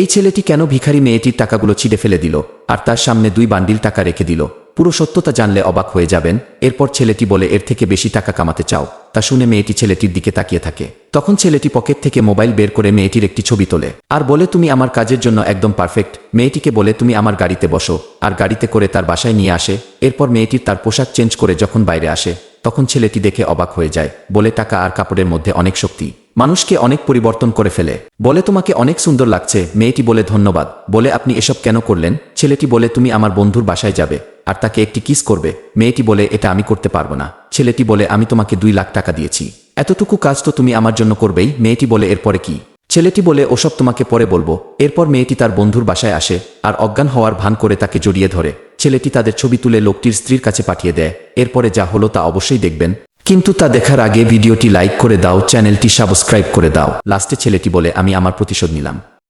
এই ছেলেটি কেন ভিখারি মেয়েটির টাকাগুলো ছিঁড়ে ফেলে দিল, আর তার সামনে দুই বান্ডিল টাকা রেখে দিল? পুরো সত্যতা জানলে অবাক হয়ে যাবেন। এরপর ছেলেটি বলে, এর থেকে বেশি টাকা কামাতে চাও। তা শুনে মেয়েটি ছেলেটির দিকে তাকিয়ে থাকে। তখন ছেলেটি পকেট থেকে মোবাইল বের করে মেয়েটির একটি ছবি তোলে। আর বলে, তুমি আমার কাজের জন্য একদম পারফেক্ট। মেয়েটিকে বলে, তুমি আমার গাড়িতে বসো। আর গাড়িতে করে তার বাসায় নিয়ে আসে। এরপর মেয়েটির তার পোশাক চেঞ্জ করে যখন বাইরে আসে, তখন ছেলেটি দেখে অবাক হয়ে যায়। বলে, টাকা আর কাপড়ের মধ্যে অনেক শক্তি। মানুষকে অনেক পরিবর্তন করে ফেলে। বলে তোমাকে অনেক সুন্দর লাগছে, মেয়েটি বলে ধন্যবাদ। বলে আপনি এসব কেন করলেন? ছেলেটি বলে, তুমি আমার বন্ধুর বাসায় যাবে আর তাকে একটি কিস করবে। মেয়েটি বলে, এটা আমি করতে পারব না। ছেলেটি বলে, আমি তোমাকে দুই লাখ টাকা দিয়েছি। এতটুকু কাজ তো তুমি আমার জন্য করবেই। মেয়েটি বলে, এরপরে কি? ছেলেটি বলে, ওসব তোমাকে পরে বলব। এরপর মেয়েটি তার বন্ধুর বাসায় আসে আর অজ্ঞান হওয়ার ভান করে তাকে জড়িয়ে ধরে। ছেলেটি তাদের ছবি তুলে লোকটির স্ত্রীর কাছে পাঠিয়ে দেয়। এরপরে যা হলো তা অবশ্যই দেখবেন। কিন্তু তা দেখার আগে ভিডিওটি লাইক করে দাও, চ্যানেলটি সাবস্ক্রাইব করে দাও। লাস্টে ছেলেটি বলে, আমি আমার প্রতিশোধ নিলাম।